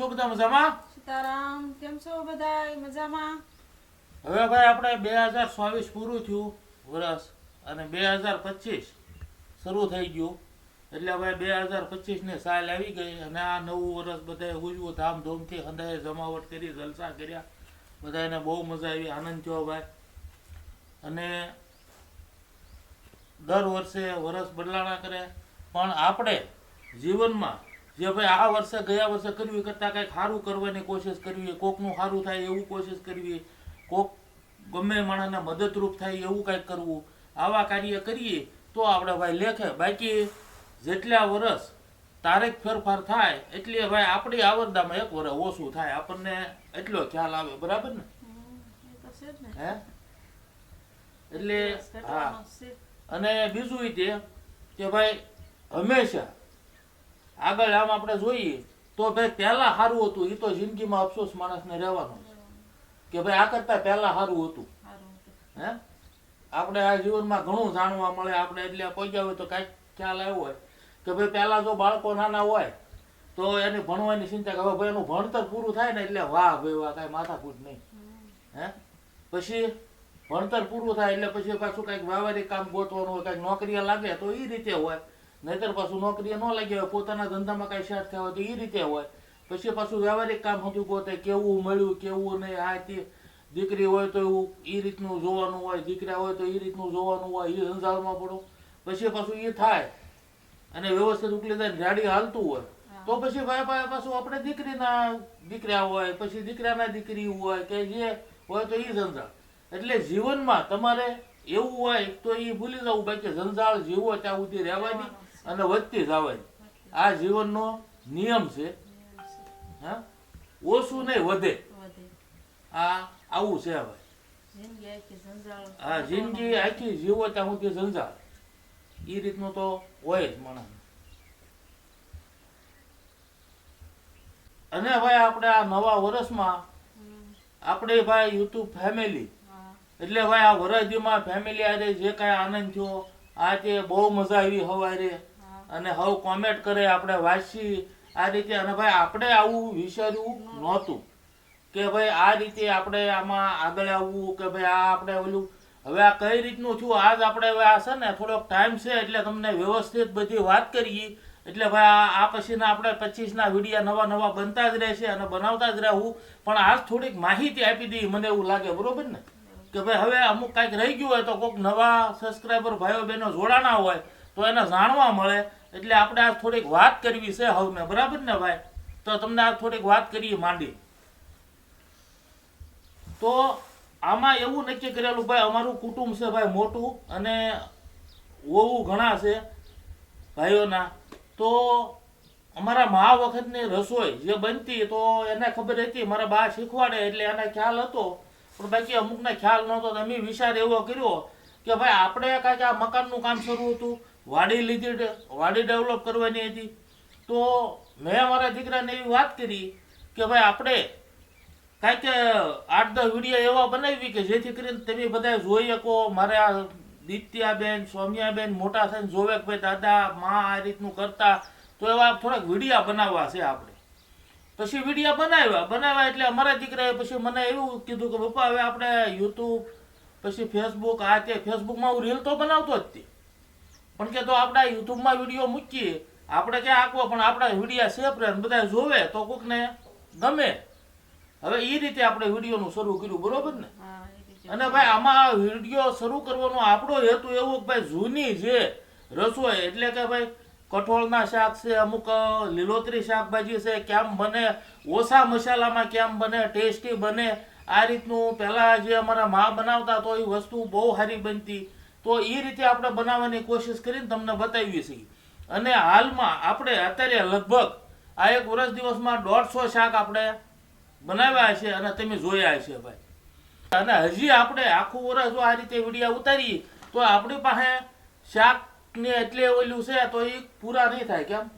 છો બધા મજામાં? સીતારામ કેમ છો બધાય મજામાં? હવે ભાઈ આપણે બે હજાર ચોવીસ પૂરું થયું વર્ષ અને બે હજાર પચીસ શરૂ થઈ ગયું. એટલે ભાઈ બે હજાર પચીસની સાલ આવી ગઈ અને આ નવું વર્ષ બધાએ ઉજવું ધામધૂમથી હંધાએ જમાવટ કરી જલસા કર્યા. બધાને બહુ મજા આવી આનંદ થયો ભાઈ. અને દર વર્ષે વરસ બદલાણા કરે. પણ આપણે જીવનમાં જે ભાઈ આ વર્ષે ગયા વર્ષે કર્યું કરતાં કંઈક સારું કરવાની કોશિશ કરવી કોકનું સારું થાય એવું કોશિશ કરવી કોક ગમે માણસને મદદરૂપ થાય એવું કંઈક કરવું આવા કાર્ય કરીએ તો આપણે ભાઈ લેખે બાકી જેટલા વર્ષ તારીખ ફેરફાર થાય એટલે ભાઈ આપણી આવરદામાં એક વર્ષ ઓછું થાય. આપણને એટલો ખ્યાલ આવે બરાબર ને? હે? એટલે હા. અને બીજું એ તે કે ભાઈ હંમેશા આગળ આમ આપણે જોઈએ તો ભાઈ પહેલા સારું હતું એ તો જિંદગીમાં અફસોસ માણસને રહેવાનો કે ભાઈ આ કરતા પહેલા સારું હતું. હે? આપણે આ જીવનમાં ઘણું જાણવા મળે આપણે એટલે પહોંચ્યા હોય તો કાંઈક ખ્યાલ આવ્યો હોય. કે ભાઈ પહેલાં જો બાળકો નાના હોય તો એની ભણવાની ચિંતા કે હવે ભાઈ એનું ભણતર પૂરું થાય ને એટલે વાહ ભાઈ વાહ કાંઈ માથાકૂટ નહીં. હે? પછી ભણતર પૂરું થાય એટલે પછી પાછું કાંઈક વ્યવહારિક કામ ગોતવાનું હોય કાંઈક નોકરીએ લાગે તો એ રીતે હોય. નહીતર પાછું નોકરીએ ન લાગ્યા હોય પોતાના ધંધામાં કાંઈ સેટ થયા હોય તો એ રીતે હોય. પછી પાછું વ્યવહારિક કામ હતું પોતે કેવું મળ્યું કેવું નહીં આ તે દીકરી હોય તો એવું એ રીતનું જોવાનું હોય દીકરા હોય તો એ રીતનું જોવાનું હોય એ સંસારમાં પડો. પછી પાછું એ થાય. અને વ્યવસ્થિત ઉકલી જાય ગાડી હાલતું હોય. તો પછી ભાઈ ભાઈ પાછું આપણે દીકરીના દીકરા હોય પછી દીકરાના દીકરી હોય કે જે હોય તો એ જંજાળ એટલે જીવનમાં તમારે એવું હોય તો એ ભૂલી જવું બાકી જંજાળ જીવો ત્યાં સુધી રહેવાની અને વધતી જવાની આ જીવનનો નિયમ છે. હા? ઓછું નહીં વધે. આ આવું છે ઝંઝાળ. આ જિંદગી આખી જીવો ત્યાં સુધી ઝંઝાળ. એ રીતનું તો હોય જ માણસ. અને ભાઈ આપણે આ નવા વર્ષમાં. આપણે ભાઈ યુટ્યુબ ફેમિલી. એટલે ભાઈ આ વરદીમાં ફેમિલી આરે જે કાંઈ આનંદ થયો આ તે બહુ મજા આવી હવારે. હા. અને હવે કોમેન્ટ કરે આપણે વાંચી આ રીતે. અને ભાઈ, આપણે આવું વિચાર્યું નહોતું કે ભાઈ, આ રીતે આપણે આમાં આગળ આવવું કે ભાઈ, આ આપણે ઓલું. હવે આ કઈ રીતનું થયું? આજ આપણે હવે આ છે ને, થોડોક ટાઈમ છે એટલે તમને વ્યવસ્થિત બધી વાત કરીએ. એટલે ભાઈ, આ આ પછીના આપણે પચીસના વિડીયા નવા નવા બનતા જ રહેશે અને બનાવતા જ રહેવું પણ આજ થોડીક માહિતી આપી દઈએ, મને એવું લાગે, બરોબર ને? કે ભાઈ, હવે અમુક કાંઈક રહી ગયું હોય તો કોઈક નવા સબસ્ક્રાઈબર ભાઈઓ બહેનો જોડાણા હોય તો એને જાણવા મળે. એટલે આપણે આ થોડીક વાત કરવી છે હવને, બરાબર ને ભાઈ? તો તમને આ થોડીક વાત કરીએ માંડી. તો આમાં એવું નક્કી કરેલું ભાઈ, અમારું કુટુંબ છે ભાઈ મોટું અને વહુ ઘણા છે ભાઈઓના. તો અમારા મા વખતની રસોઈ જે બનતી, તો એને ખબર હતી, મારા બા શીખવાડે એટલે એને ખ્યાલ હતો. પણ બાકી અમુકને ખ્યાલ નહોતો અમે વિચાર એવો કર્યો કે ભાઈ, આપણે કાંઈક આ મકાનનું કામ શરૂ હતું. વાડી લીધી વાડી ડેવલપ કરવાની હતી. તો મેં મારા દીકરાને એવી વાત કરી કે ભાઈ આપણે કાંઈક આઠ દસ વીડિયો એવા બનાવી કે જેથી કરીને તમે બધા જોઈ શકો, મારે આ દિત્યાબેન, સૌમ્યાબેન મોટા થઈને જોવે કે ભાઈ દાદા, મા આ રીતનું કરતા. તો એવા થોડાક વિડીયા બનાવવા છે આપણે. પછી વિડીયા બનાવ્યા. બનાવ્યા એટલે અમારા દીકરાએ પછી મને એવું કીધું કે પપ્પા, હવે આપણે યુટ્યુબ પછી ફેસબુક આ તે ફેસબુકમાં હું રીલ તો બનાવતો જ તે. પણ કે તો આપણા યુટ્યુબમાં વીડિયો મૂકીએ. આપણે ક્યાં આપવો પણ આપણા વિડીયા સેફ રહે બધા જોવે તો કોકને ગમે. હવે એ રીતે આપણે વિડીયોનું શરૂ કર્યું બરોબર ને. અને ભાઈ આમાં વીડિયો શરૂ કરવાનો આપણો હેતુ એવો કે ભાઈ જૂની જે રસોઈ એટલે કે ભાઈ કઠોળના શાક છે અમુક લીલોતરી શાકભાજી છે કેમ બને ઓછા મસાલામાં કેમ બને ટેસ્ટી બને આ રીતનું પહેલાં જે અમારા મા બનાવતા તો એ વસ્તુ બહુ સારી બનતી. તો એ રીતે આપણે બનાવવાની કોશિશ કરીને તમને બતાવીએ છીએ. અને હાલમાં આપણે અત્યારે લગભગ આ એક વર્ષ દિવસમાં દોઢસો શાક આપણે બનાવ્યા છે અને તમે જોયા છે ભાઈ. અને હજી આપણે આખું વર્ષ જો આ રીતે વિડીયા ઉતારીએ તો આપણી પાસે શાકને એટલે ઓલું છે તો એ પૂરા નહીં થાય કેમ?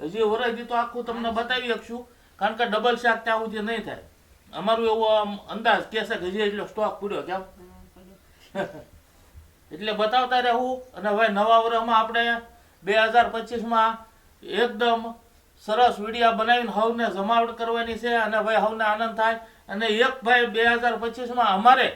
હજી વરસથી તો આખું તમને બતાવી શકશું કારણ કે ડબલ શાક ત્યાં સુધી નહીં થાય. અમારું એવો અંદાજ કહેશે કે હજી એટલો સ્ટોક પૂર્યો કેમ. એટલે બતાવતા રહેવું અને હવે નવા વર્ષમાં આપણે બે હજાર પચીસમાં એકદમ સરસ વિડીયા બનાવીને હવને જમાવટ કરવાની છે અને ભાઈ હવને આનંદ થાય. અને એક ભાઈ બે હજાર પચીસમાં અમારે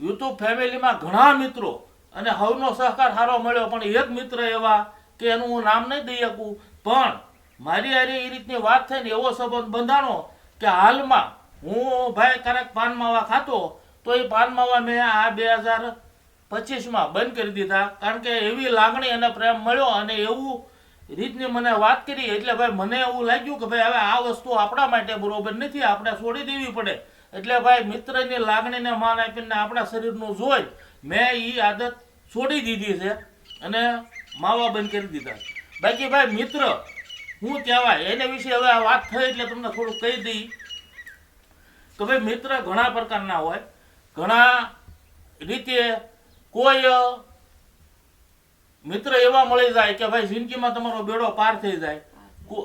યુટ્યુબ ફેમિલીમાં ઘણા મિત્રો અને હવનો સહકાર સારો મળ્યો, પણ એક મિત્ર એવા કે એનું હું નામ નહીં દઈ શકું. પણ મારી હારે એ રીતની વાત થઈ ને એવો સંબંધ બંધાણો કે હાલમાં હું ભાઈ ક્યારેક પાન માવા ખાતો તો એ પાન માવા મેં આ બે હજાર પચીસમાં બંધ કરી દીધા. કારણ કે એવી લાગણી અને પ્રેમ મળ્યો અને એવું રીતની મને વાત કરી, એટલે ભાઈ મને એવું લાગ્યું કે ભાઈ હવે આ વસ્તુ આપણા માટે બરોબર નથી, આપણે છોડી દેવી પડે. એટલે ભાઈ મિત્રની લાગણીને માન આપીને આપણા શરીરનું જોઈ, મેં એ આદત છોડી દીધી છે અને માવા બંધ કરી દીધા બાકી ભાઈ મિત્ર, હું કહેવાય, એને વિશે હવે આ વાત થઈ એટલે તમને થોડુંક કહી દઈ કે ભાઈ મિત્ર ઘણા પ્રકારના હોય. ઘણા રીતે કોઈ મિત્ર એવા મળી જાય કે ભાઈ જિંદગીમાં તમારો બેડો પાર થઈ જાય.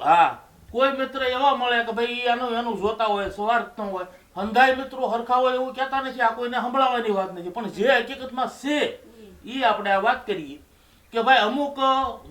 હા કોઈ મિત્ર એવા મળે કે ભાઈ એનું એનું જોતા હોય સ્વાર્થ ન હોય. હંધાય મિત્રો હરખા હોય એવું કહેતા નથી આ કોઈને સંભળાવવાની વાત નથી. પણ જે હકીકતમાં છે એ આપણે આ વાત કરીએ કે ભાઈ અમુક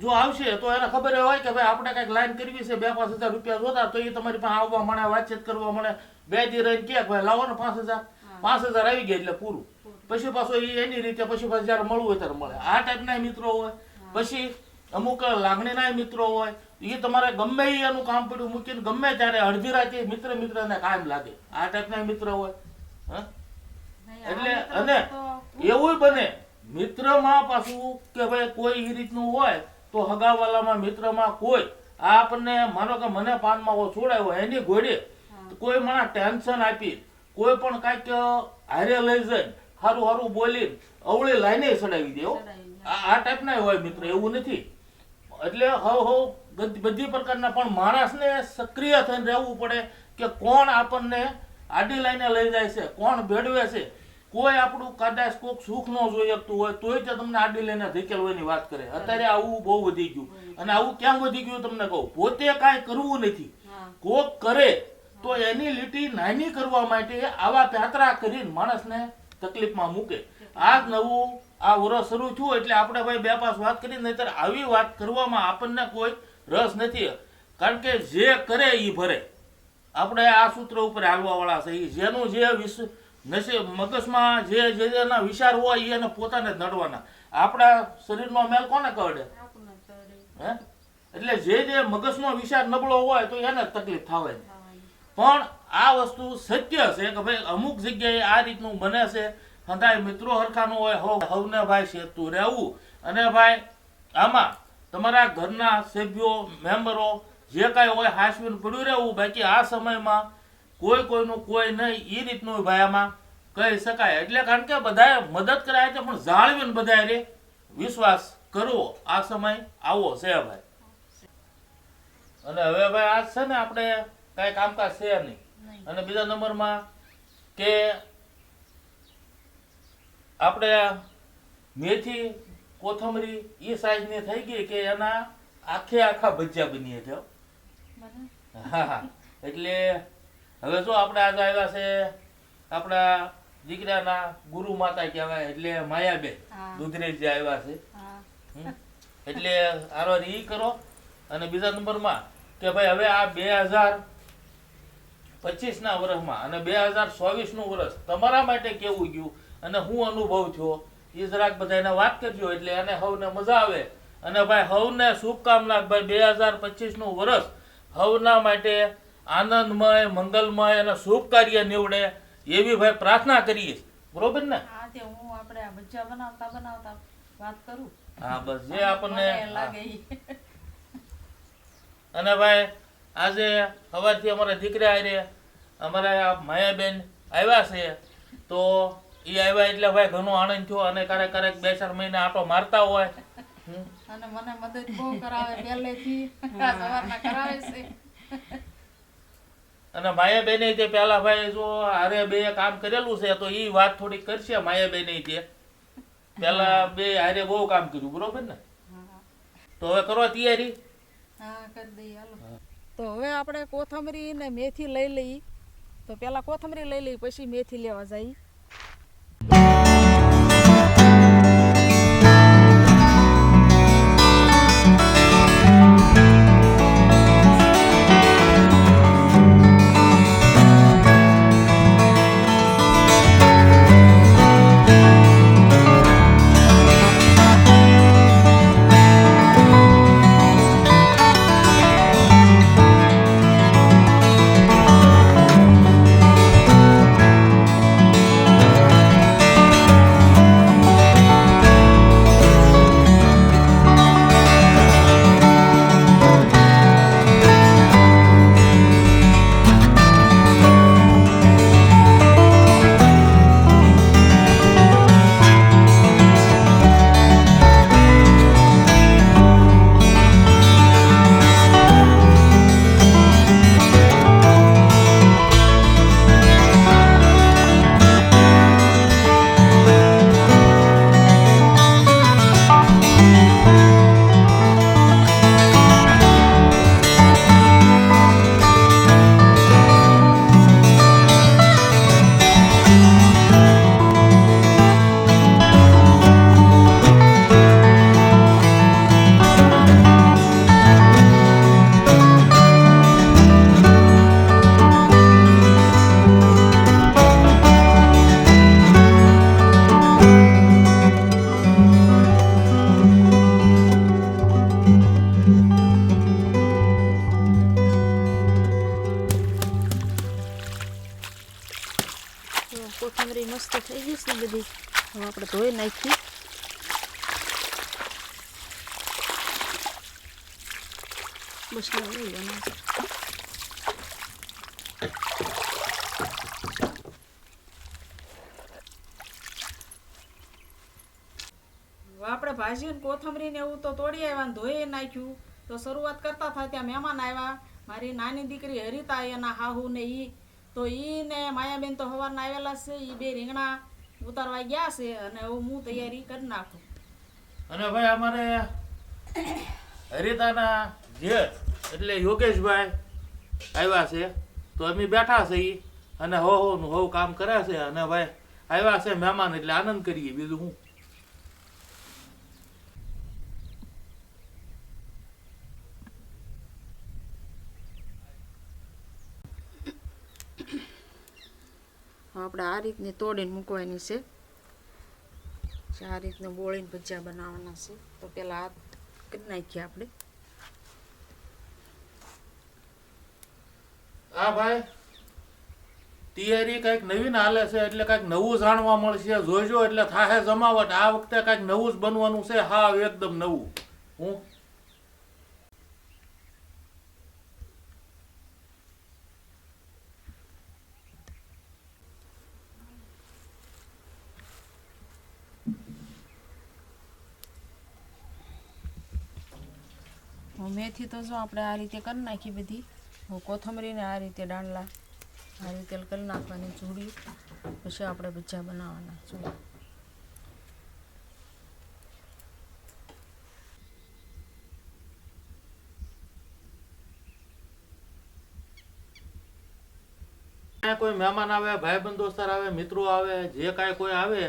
જો આવશે તો એને ખબર હોય કે ભાઈ આપણે કંઈક લાઈન કરવી છે બે પાંચ હજાર રૂપિયા જોતા તો એ તમારી પાસે આવવા મળે વાતચીત કરવા મળે. બે દી રહીને કે ભાઈ લાવો ને પાંચ હજાર. પાંચ હજાર આવી ગયા એટલે પૂરું. પછી પાછો એ એની રીતે પછી પાછું જ્યારે મળવું હોય ત્યારે મળે. આ ટાઈપના મિત્રો હોય. પછી અમુક લાગણીના મિત્રો હોય. એ તમારે ગમે એનું કામ પડ્યું મૂકીને ગમે ત્યારે અડધી રાતે મિત્ર મિત્રને કાયમ લાગે. આ ટાઈપના મિત્ર હોય. હા? એટલે અને એવું બને મિત્રમાં પાછું કે ભાઈ કોઈ એ રીતનું હોય તો હગાવાલામાં મિત્રમાં કોઈ આપણને માનો કે મને પાનમાં છોડાયો એની ઘોડે કોઈ મને ટેન્શન આપી કોઈ પણ કાંઈક હારે લઈ જાય સારું સારું બોલી અવળી લાઈને ચડાવી દે હો. આ ટાઈપના હોય મિત્ર એવું નથી. એટલે હવ હવ બધી- પ્રકારના પણ માણસને સક્રિય થઈને રહેવું પડે કે કોણ આપણને આડી લાઈને લઈ જાય છે કોણ ભેળવે છે. કોઈ આપણું કદાચ કોઈક સુખ ન જોઈ શકતું હોય તોય તે તમને આડી લઈને ધકેલવાની વાત કરે. અત્યારે આવું બહુ વધી ગયું. અને આવું ક્યાં વધી ગયું તમને કહું? પોતે કાંઈ કરવું નથી. કોક કરે તો એની લીટી નાની કરવા માટે આવા પાત્રા કરીને માણસને તકલીફમાં મૂકે. આ જ નવું આ વરસ શરૂ થયું એટલે આપણે ભાઈ બે પાસ વાત કરી નહીતર આવી વાત કરવામાં આપણને કોઈ રસ નથી. કારણ કે જે કરે એ ભરે. આપણે આ સૂત્ર ઉપર હાલવા વાળા છે જેનું જે વિશ્વ નસીબ મગજમાં જે જે એના વિચાર હોય એ એને પોતાને જ નડવાના. આપણા શરીરનો મેલ કોને કરડે? હે? એટલે જે જે મગજનો વિચાર નબળો હોય તો એને તકલીફ થાય પણ આ વસ્તુ સત્ય છે કે ભાઈ અમુક જગ્યાએ આ રીતનું બને છે. હંધાય મિત્રો હરખાનું હોય, હવ, હવને ભાઈ સેતું રહેવું. અને ભાઈ, આમાં તમારા ઘરના સભ્યો, મેમ્બરો જે કાંઈ હોય હાસવીને પડ્યું રહેવું, બાકી આ સમયમાં કોઈ કોઈનું કોઈ નહીં એ રીતનું ભાઈ આમાં કહી શકાય. એટલે કારણ કે બધાએ મદદ કરાય છે, પણ જાળવીને બધાએ રે. વિશ્વાસ કરવો આ સમય આવો છે, ભાઈ. અને હવે ભાઈ આ છે ને આપણે કાંઈ કામકાજ છે નહીં. અને બીજા નંબરમાં કે આપણે મેથી કોથમરી એ સાઈઝની થઈ ગઈ કે એના આખે આખા ભજીયા બનીએ છે હા. હા. એટલે હવે જો આપણે આજે આવ્યા છે આપણા દીકરાના ગુરુ માતા કહેવાય એટલે માયાબેન. દુધરેજ જે આવ્યા છે. એટલે આરો ઈ કરો. અને બીજા નંબરમાં કે ભાઈ હવે આ બે હજાર પચીસના વર્ષમાં અને બે હજાર ચોવીસનું વર્ષ. તમારા માટે કેવું ગયું? અને હું અનુભવ થયો? એ જરાક બધાને વાત કરજો એટલે એને હવને મજા આવે. અને ભાઈ હવને શુભકામના ભાઈ બે હજાર પચીસનું વર્ષ હવના માટે આનંદમય મંગલમય અને શુભ કાર્ય નીવડે એવી ભાઈ પ્રાર્થના કરીએ. બરોબર ને? હું આપણે ભજીયા બનાવતા બનાવતા વાત કરું. હા બસ જે આપણને લાગે અને ભાઈ આજે સવારથી અમારા દીકરા આરે અમારા માયાબેન આવ્યા છે. તો એ આવ્યા એટલે ભાઈ ઘણો આનંદ થયો અને ક્યારેક ક્યારેક બે ચાર મહિના આટો મારતા હોય. અને મને મદદ બહુ કરાવે પહેલેથી સવારના કરાવે છે. અને માયાબેને જે પેલા ભાઈ જો હારે બે કામ કરેલું છે તો એ વાત થોડીક કરશે માયાબેને તે. પેલા બે હારે બહુ કામ કર્યું બરોબર ને? તો હવે કરો તૈયારી? હા કરી દઈએ હાલો. તો હવે આપણે કોથમરી ને મેથી લઈ લઈ તો પેલા કોથમરી લઈ લઈ પછી મેથી લેવા જઈ ભાજી કોથમરી ને એવું તો તોડી આવ્યા ને ધોઈ નાખ્યું. તો શરૂઆત કરતા થાય ત્યાં મહેમાન આવ્યા મારી નાની દીકરી હરિતા એના હાહુ ને ઈ. તો ઈ ને માયાબેન તો સવારના આવેલા છે, ઈ બે રીંગણા ઉતારવા ગયા છે અને હું તૈયારી કરી નાખું. અને ભાઈ અમારે હરિતાના જે એટલે યોગેશભાઈ આવ્યા છે. તો અમે બેઠા છે ઈ અને હો હોનું હો કામ કરે છે. અને ભાઈ આવ્યા છે મહેમાન એટલે આનંદ કરીએ. બીજું હું આપણે આ રીતની તોડીને મૂકવાની છે. આ રીતને બોળીને ભજીયા બનાવવાના છે. તો પેલા હાથ કરી નાખીએ આપણે. આ ભાઈ. તૈયારી કંઈક નવીન હાલે છે એટલે કંઈક નવું જાણવા મળશે. જોઈજો એટલે થાહે જમાવટ. આ વખતે કંઈક નવું જ બનવાનું છે. હા, એકદમ નવું. હું હવે મેથી તો જો આપણે આ રીતે કરી નાખી બધી. કોથમરીને આ રીતે ડાંડલા આ રીતે કરી નાખવાની ચૂડી પછી આપણે ભજીયા બનાવવાના. જો. કોઈ મહેમાન આવે, ભાઈબંધ દોસ્તાર આવે, મિત્રો આવે, જે કાંઈ કોઈ આવે,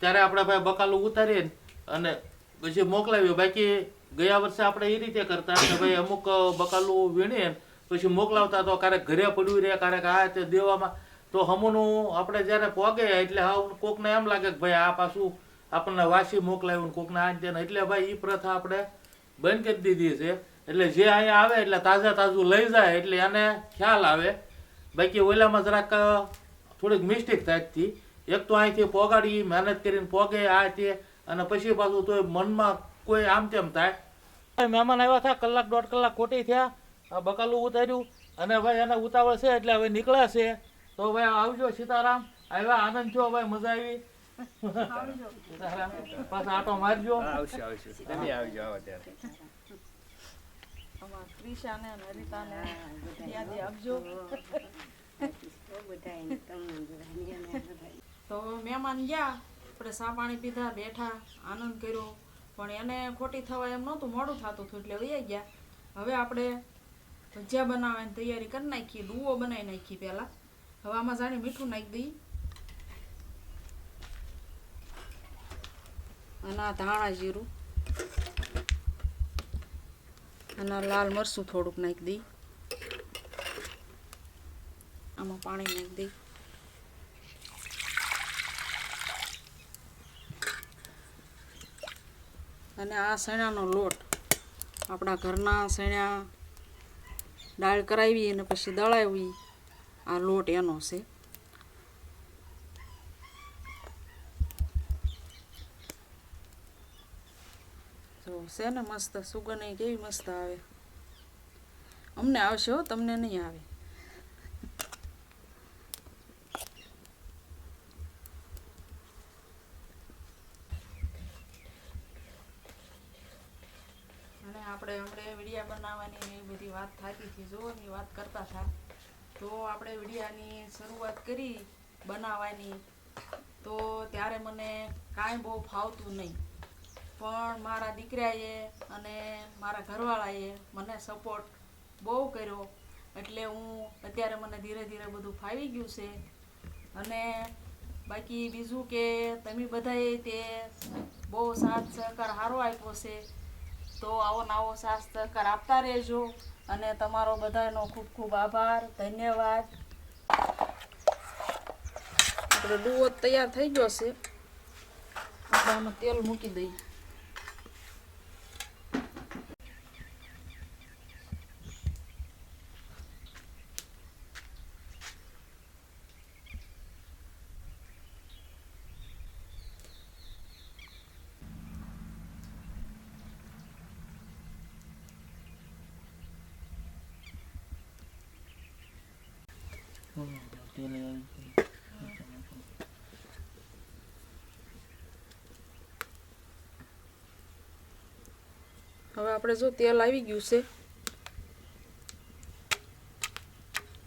ત્યારે આપણે ભાઈ બકાલું ઉતારીએ ને અને પછી મોકલાવીએ. બાકી ગયા વર્ષે આપણે એ રીતે કરતા કે ભાઈ અમુક બકાલું વીણીએ પછી મોકલાવતા તો ક્યારેક ઘરે પડ્યું રહે ક્યારેક આ તે દેવામાં. તો હમુનું આપણે જ્યારે પોગે એટલે હા, કોકને એમ લાગે કે ભાઈ આ પાછું આપણને વાસી મોકલાવ્યું કોકને આ તેને. એટલે ભાઈ એ પ્રથા આપણે બંધ કરી દીધી છે. એટલે જે અહીંયા આવે એટલે તાજા તાજું લઈ જાય એટલે એને ખ્યાલ આવે. બાકી ઓલામાં જરાક થોડીક મિસ્ટેક થાય હતી. એક તો અહીંથી પોગાડી, મહેનત કરીને પોગે આ તે, અને પછી પાછું તો મનમાં કોઈ આમ તેમ થાય? મહેમાન આવ્યા હતા કલાક દોઢ કલાક ખોટી થયા. આ બકાલું ઉતાર્યું. અને ભાઈ એને ઉતાવળ છે એટલે હવે નીકળ્યા છે તો ભાઈ આવજો સીતારામ. આવ્યા આનંદ છો ભાઈ મજા આવી. પાછા આટો મારજો. આવશું આવશું. તમે આવજો આવો ત્યારે. ક્રિશાને હરિતાને યાદ આપજો. તો મહેમાન ગયા આપણે સા પાણી પીધા બેઠા આનંદ કર્યો. પણ એને ખોટી થવા એમ નહોતું, મોડું થતું હતું એટલે વહી ગયા. હવે આપણે ભજીયા બનાવવાની તૈયારી કરી નાખી ડુઓ બનાવી નાખી પહેલાં. હવે આમાં જાણે મીઠું નાખી દઈ અને આ ધાણા જીરું. અને લાલ મરચું થોડુંક નાખી દઈ આમાં પાણી નાખી દઈ અને આ સણાનો લોટ. આપણા ઘરના સણ્યા દાળ કરાવી અને પછી દળાવી. આ લોટ એનો છે. તો છે ને મસ્ત, સુગંધ કેવી મસ્ત આવે. અમને આવશે હો, તમને નહીં આવે અને આપણે આપણે વિડીયા બનાવવાની ને એ બધી વાત થતી હતી જોવાની વાત કરતા હતા તો આપણે વિડીયાની શરૂઆત કરી બનાવવાની. તો ત્યારે મને કાંઈ બહુ ફાવતું નહીં. પણ મારા દીકરાએ અને મારા ઘરવાળાએ મને સપોર્ટ બહુ કર્યો. એટલે હું અત્યારે મને ધીરે ધીરે બધું ફાવી ગયું છે. અને બાકી બીજું કે તમે બધાએ તે બહુ સાથ સહકાર સારો આપ્યો છે. તો આવો નવો સાથ સહકાર આપતા રહેજો. અને તમારો બધાનો ખૂબ ખૂબ આભાર, ધન્યવાદ. આપણે ડુવો તૈયાર થઈ ગયો છે. આમાં તેલ મૂકી દઈએ. હવે આપણે જો તેલ આવી ગયું છે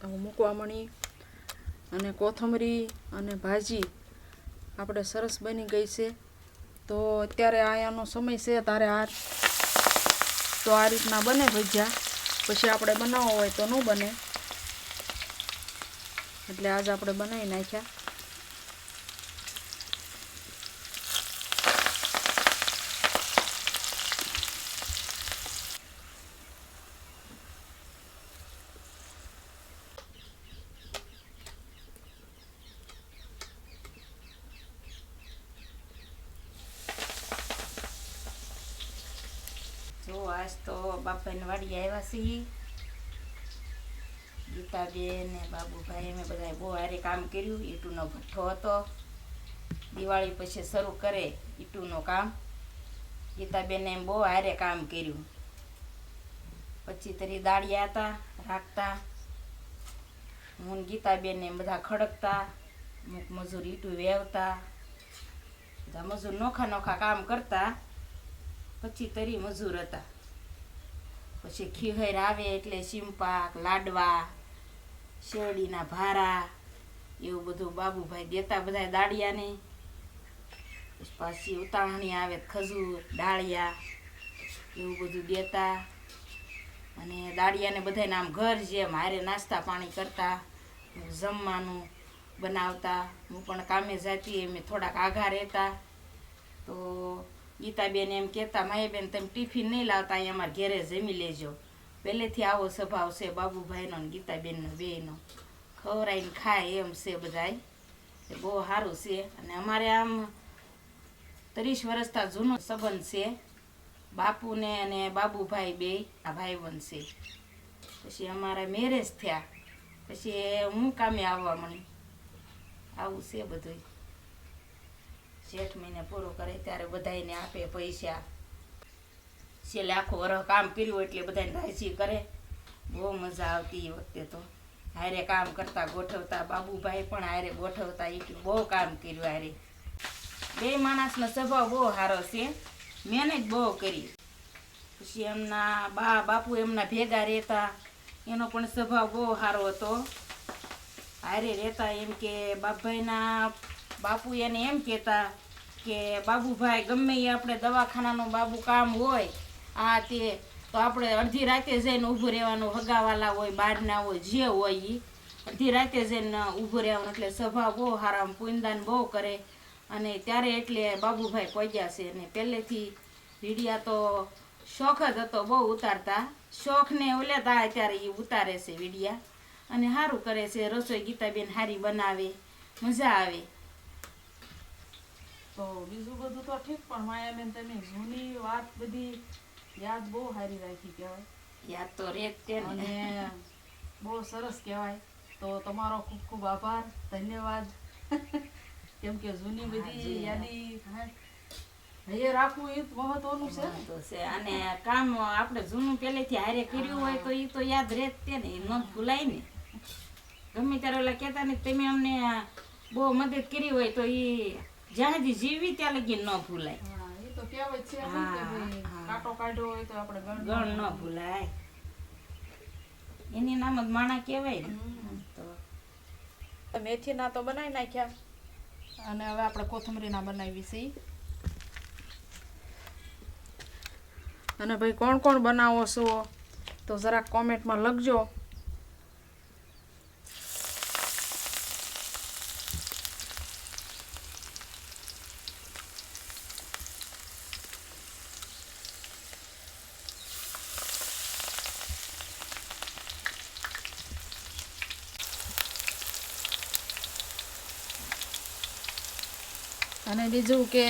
હવે મૂકવા મળી અને કોથમરી અને ભાજી આપણે સરસ બની ગઈ છે. તો અત્યારે આયાનો સમય છે, તારે આ તો આ રીતના બને ભજીયા. પછી આપણે બનાવવો હોય તો ન બને. એટલે આજ આપણે બનાવી નાખ્યા. જો આજ તો બાપાને વાડી આવ્યા છીએ. ગીતાબેન ને બાબુભાઈ અમે બધા બહુ હારે કામ કર્યું, ઈટુનો ભઠ્ઠો હતો. દિવાળી પછી શરૂ કરે ઈટુનું કામ. ગીતાબેને એમ બહુ હારે કામ કર્યું. પછી તરી દાળિયા હતા, રાખતા. હું ગીતાબેન ને બધા ખડકતા, અમુક મજૂર ઈટું વેવતા. બધા મજૂર નોખા નોખા કામ કરતા. પછી તરી મજૂર હતા. પછી ખીહર આવે એટલે સિંપાક લાડવા શેરડીના ભારા, એવું બધું બાબુભાઈ દેતા બધા દાળિયાને. પછી ઉતાવણી આવે ખજૂર, ડાળિયા, એવું બધું દેતા. અને દાળિયાને બધાને આમ ઘર જેમ હારે નાસ્તા પાણી કરતા, જમવાનું બનાવતા. હું પણ કામે જતી એમ થોડાક આઘા રહેતા. તો ગીતાબેન એમ કહેતા, માયાબેન, તમે ટિફિન નહીં લાવતા, અહીંયા અમારા ઘેરે જમી લેજો. પહેલેથી આવો સ્વભાવ છે બાબુભાઈનો ને ગીતાબેનનો બેયનો. ખવરાઈને ખાય એમ છે બધાય. એ બહુ સારું છે. અને અમારે આમ ત્રીસ વર્ષતા જૂનો સંબંધ છે. બાપુને અને બાબુભાઈ બે, આ ભાઈ બનશે પછી અમારા મેરેજ થયા. પછી હું કામે આવવા મળી? આવું છે બધું જેઠ મહિને પૂરું કરે ત્યારે બધાયને આપે પૈસા. છેલ્લે આખો વરસ કામ કર્યું એટલે બધાને રાજી કરે. બહુ મજા આવતી એ વખતે તો. હારે કામ કરતા ગોઠવતા, બાબુભાઈ પણ હારે ગોઠવતા એ બહુ કામ કર્યું હારે. બે માણસનો સ્વભાવ બહુ સારો છે. મહેનત બહુ કરી. પછી એમના બા, બાપુ એમના ભેગા રહેતા, એનો પણ સ્વભાવ બહુ સારો હતો. હારે રહેતા એમ કે બાપભાઈના બાપુ એને એમ કહેતા કે, બાબુભાઈ, ગમે એ આપણે દવાખાનાનું બાબુ કામ હોય આ તે, તો આપણે અડધી રાતે જઈને ઊભું રહેવાનું, હગાવાલા હોય, બારના હોય, જે હોય એ અડધી રાતે જઈને ઊભું રહેવાનું, એટલે સભા બહુ સારા પૂંદાન બહુ કરે. અને ત્યારે એટલે બાબુભાઈ પહોંચ્યા છે. અને પહેલેથી વીડિયા તો શોખ જ હતો બહુ ઉતારતા. શોખને ઓલેતા ત્યારે એ ઉતારે છે વીડિયા. અને સારું કરે છે, રસોઈ ગીતાબેન સારી બનાવે, મજા આવે. તો બીજું બધું તો ઠીક, પણ માયાબેન તમે જૂની વાત બધી યાદ બહુ સારી રાખી કહેવાય. યાદ તો રેત ને. અને બહુ સરસ કહેવાય. તો તમારો ખૂબ ખૂબ આભાર. ધન્યવાદ. કેમ કે જૂની બધી યાદી હૈયે રાખવું એ મહત્વનું છે. છે. અને કામ આપણે જૂનું પહેલેથી હારે કર્યું હોય તો એ તો યાદ રહેત તે ને. ન ભૂલાય ને. ગમે ત્યારે ઓલા કહેતા ને તમે અમને બહુ મદદ કરી હોય તો એ જ્યાં સુધી જીવી ત્યાં લગી ન ભૂલાય. તો કહેવત છે ને કે ભાઈ કાંટો કાઢ્યો હોય તો આપણે ગણ ગણ ન ભૂલાય. એની નામ જ માણા કહેવાય ને. તો મેથીના તો બનાવી નાખ્યા. અને હવે આપણે કોથમરીના બનાવી છે. અને ભાઈ કોણ કોણ બનાવો છો? તો જરાક કોમેન્ટમાં લખજો. બીજું કે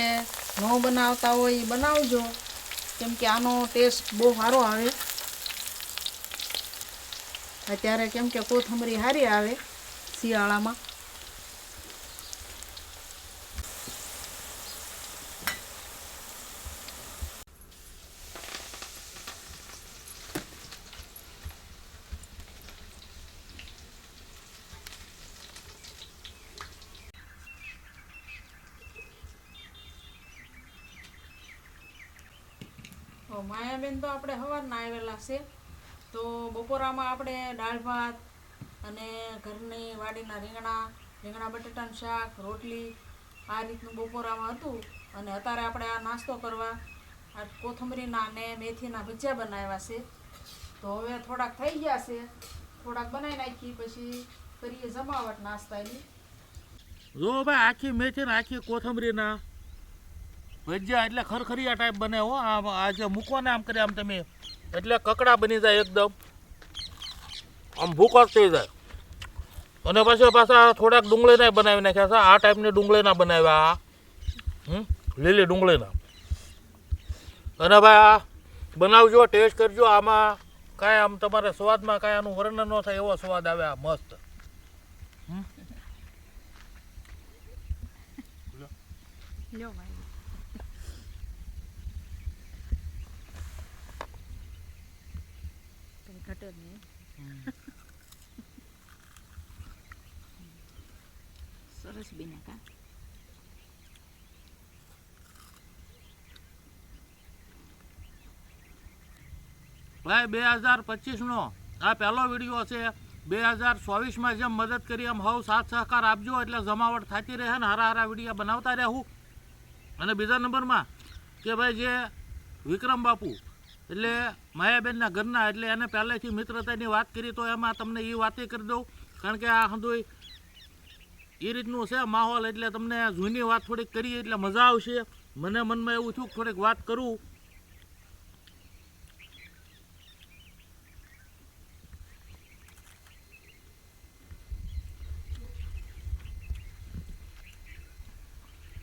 ન બનાવતા હોય એ બનાવજો. કેમ કે આનો ટેસ્ટ બહુ સારો આવે. અત્યારે કેમ કે કોથમરી સારી આવે શિયાળામાં. માયાબેન તો આપણે સવારના આવેલા છે. તો બપોરામાં આપણે દાળ ભાત અને ઘરની વાડીના રીંગણા રીંગણા, બટાટાનું શાક, રોટલી આ રીતનું બપોરામાં હતું. અને અત્યારે આપણે આ નાસ્તો કરવા આ કોથમરીના અને મેથીના ભજીયા બનાવ્યા છે. તો હવે થોડાક થઈ ગયા છે. થોડાક બનાવી નાખી, પછી કરીએ જમાવટ નાસ્તાની. જો ભાઈ આખી મેથી આખી કોથમરીના ભજીયા એટલે ખરખરિયા ટાઈપ બને હો. આમ, આ જે મૂકો ને આમ કરી, આમ તમે એટલે કકડા બની જાય એકદમ. આમ ભૂકો થઈ જાય. અને પછી પાછા થોડાક ડુંગળીના બનાવી નાખ્યા છે. આ ટાઈપની ડુંગળીના બનાવ્યા આ. હમ? લીલી ડુંગળીના અને ભાઈ આ બનાવજો ટેસ્ટ કરજો. આમાં કાંઈ આમ તમારે સ્વાદમાં કાંઈ આનું વર્ણન ન થાય, એવો સ્વાદ આવે આ મસ્ત. સરસ બન્યા કા ભાઈ બે હજાર પચીસનો આ પહેલો વીડિયો છે. બે હજાર ચોવીસમાં જેમ મદદ કરી, એમ હવ સાથ સહકાર આપજો. એટલે જમાવટ થતી રહે ને હારા હારા વીડિયો બનાવતા રહેવું અને બીજા નંબરમાં કે ભાઈ જે વિક્રમ બાપુ, એટલે માયાબેનના ઘરના, એટલે એને પહેલેથી મિત્રતાની વાત કરી, તો એમાં તમને એ વાતે કરી દઉં. કારણ કે આ હંધોય એ રીતનું છે માહોલ એટલે તમને જૂની વાત થોડીક કરીએ એટલે મજા આવશે. મને મનમાં એવું થયું થોડીક વાત કરું.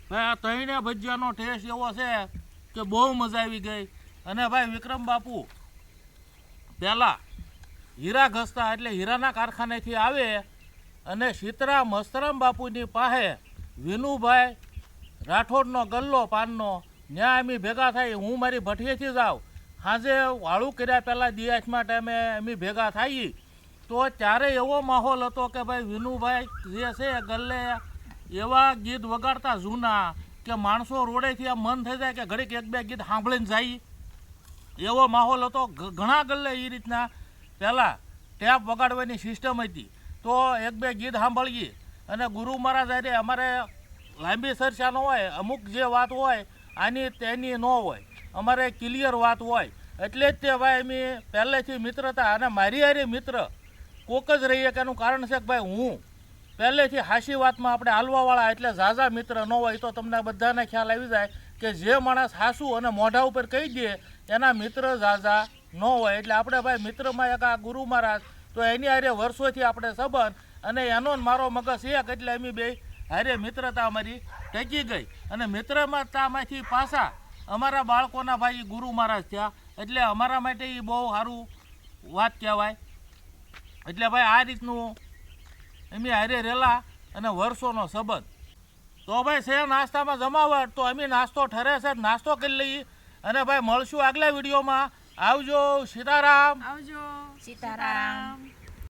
ભાઈ, આ તહીને ભજીયાનો ટેસ્ટ એવો છે કે બહુ મજા આવી ગઈ. અને ભાઈ, વિક્રમ બાપુ, પહેલાં હીરા ઘસતા એટલે હીરાના કારખાનેથી આવે અને સીતરામ મસ્તરામ બાપુની પાસે વિનુભાઈ રાઠોડનો ગલ્લો પાનનો ત્યાં અમે ભેગા થઈ હું મારી ભઠીએથી જાઉં. સાંજે વાળું કર્યા પહેલાં દિયાસમાં ટાઈમે અમે ભેગા થઈ તો ત્યારે એવો માહોલ હતો કે ભાઈ વિનુભાઈ જે છે ગલ્લે એવા ગીત વગાડતા જૂના કે માણસો રોડેથી આમ મન થઈ જાય કે ઘડીક એક બે ગીત સાંભળીને જાય. એવો માહોલ હતો. ઘણા ગલ્લે એ રીતના પહેલાં ટેપ વગાડવાની સિસ્ટમ હતી. તો એક બે ગીત સાંભળીએ. અને ગુરુ મહારાજ હારે અમારે લાંબી ચર્ચા ન હોય, અમુક જે વાત હોય, આની તેની ન હોય. અમારે ક્લિયર વાત હોય. એટલે જ તે ભાઈ અમે પહેલેથી મિત્રતા અને મારી હારે મિત્ર કોક જ રહીએ કે એનું કારણ છે કે ભાઈ હું પહેલેથી હાસી વાતમાં આપણે હાલવાવાળા એટલે ઝાઝા મિત્ર ન હોય તો તમને બધાને ખ્યાલ આવી જાય કે જે માણસ હાસું અને મોઢા ઉપર કહી દે, એના મિત્ર ઝાઝા ન હોય. એટલે આપણે ભાઈ મિત્રમાં એક આ ગુરુ મહારાજ તો એની હારે વર્ષોથી આપણે સંબંધ અને એનો મારો મગજ એક એટલે અમે બે હારે મિત્રતા અમારી ટકી ગઈ. અને મિત્રતામાંથી પાછા અમારા બાળકોના ભાઈ ગુરુ મહારાજ થયા. એટલે અમારા માટે એ બહુ સારું વાત કહેવાય. એટલે ભાઈ આ રીતનું અમે હારે રેલા અને વર્ષોનો સંબંધ. તો ભાઈ છે નાસ્તામાં જમાવટ, તો અમે નાસ્તો ઠરે છે, નાસ્તો કરી લઈએ. અને ભાઈ મળશું આગલા વિડીયોમાં. આવજો, સીતારામ. આવજો. સીતારામ